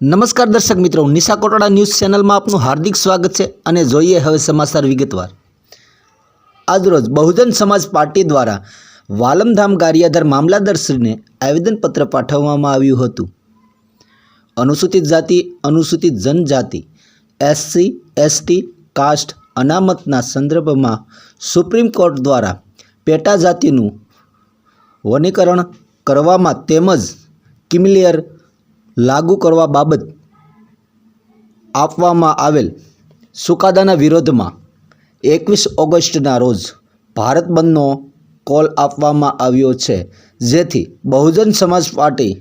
નમસ્કાર દર્શક મિત્રો, નિશા કોટોડા ન્યૂઝ ચેનલમાં આપનું હાર્દિક સ્વાગત છે અને જોઈએ હવે સમાચાર વિગતવાર. આજરોજ બહુજન સમાજ પાર્ટી દ્વારા વાલમધામ ગારિયાધાર મામલાદારશ્રીને આવેદનપત્ર પાઠવવામાં આવ્યું હતું. અનુસૂચિત જાતિ, અનુસૂચિત જનજાતિ, એસસી, એસટી, કાસ્ટ, અનામતના સંદર્ભમાં સુપ્રીમ કોર્ટ દ્વારા પેટા જાતિનું વનીકરણ કરવામાં તેમજ કિમિલિયર લાગુ કરવા બાબત આપવામાં આવેલ ચુકાદાના વિરોધમાં એકવીસ ઓગસ્ટના રોજ ભારત બંધનો કોલ આપવામાં આવ્યો છે, જેથી બહુજન સમાજ પાર્ટી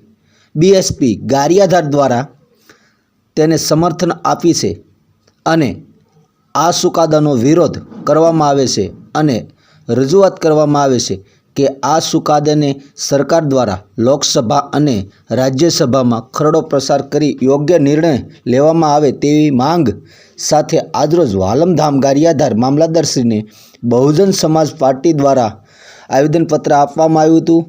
બીએસપી ગારિયાધાર દ્વારા તેને સમર્થન આપી છે અને આ ચુકાદાનો વિરોધ કરવામાં આવે છે અને રજૂઆત કરવામાં આવે છે. કે આ ચુકાદાને સરકાર દ્વારા લોકસભા અને રાજ્યસભામાં ખરડો પ્રસાર કરી યોગ્ય નિર્ણય લેવામાં આવે તેવી માંગ સાથે આજરોજ વાલમધામ ગારિયાધાર મામલતદારશ્રીને બહુજન સમાજ પાર્ટી દ્વારા આવેદનપત્ર આપવામાં આવ્યું હતું.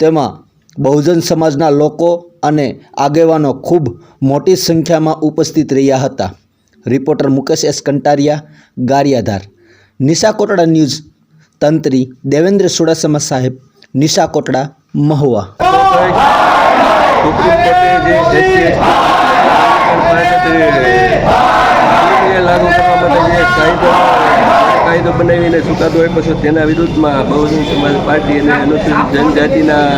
તેમાં બહુજન સમાજના લોકો અને આગેવાનો ખૂબ મોટી સંખ્યામાં ઉપસ્થિત રહ્યા હતા. Reporter Mukesh S Kantariya, Gariyadhar. Nisha Kotda news તંત્રી Devendra Sudasama સાહેબ, નિશા કોટડા, મહુવા. લાગુ કરવા માટે જે કાયદો કાયદો બનાવીને ચુકાદો આપ્યો છે. તેના વિરુદ્ધમાં બહુજન સમાજ પાર્ટી અને અનુસૂચિત જનજાતિના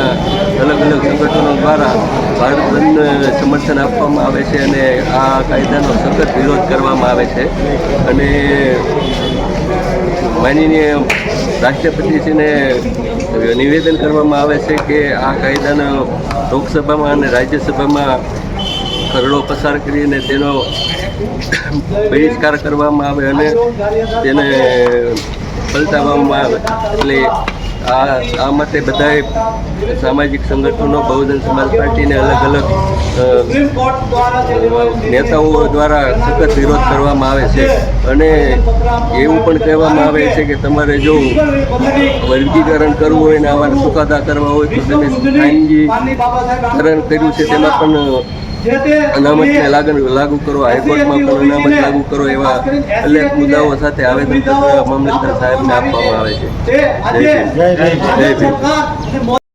અલગ અલગ સંગઠનો દ્વારા ભારત બંધને સમર્થન આપવામાં આવે છે અને આ કાયદાનો સખત વિરોધ કરવામાં આવે છે. અને માનનીય રાષ્ટ્રપતિશ્રીને નિવેદન કરવામાં આવે છે કે આ કાયદાનો લોકસભામાં અને રાજ્યસભામાં ખરડો પસાર કરીને તેનો બહિષ્કાર કરવામાં આવે અને તેને પલટાવવામાં આવે. એટલે આ આ માટે બધાએ સામાજિક સંગઠનો, બહુજન સમાજ પાર્ટીને અલગ અલગ નેતાઓ દ્વારા સખત વિરોધ કરવામાં આવે છે. અને એવું પણ કહેવામાં આવે છે કે તમારે જો વર્ગીકરણ કરવું હોય ને આવા ચુકાદા કરવા હોય તો તમે ખાનગીકરણ કર્યું છે, તેમાં પણ અનામતને લાગુ લાગુ કરો હાઈકોર્ટમાં પણ અનામત લાગુ કરો એવા અનેક મુદ્દાઓ સાથે આવેદનપત્ર મામલતદાર સાહેબને આપવામાં આવે છે. જય જય ભીમ.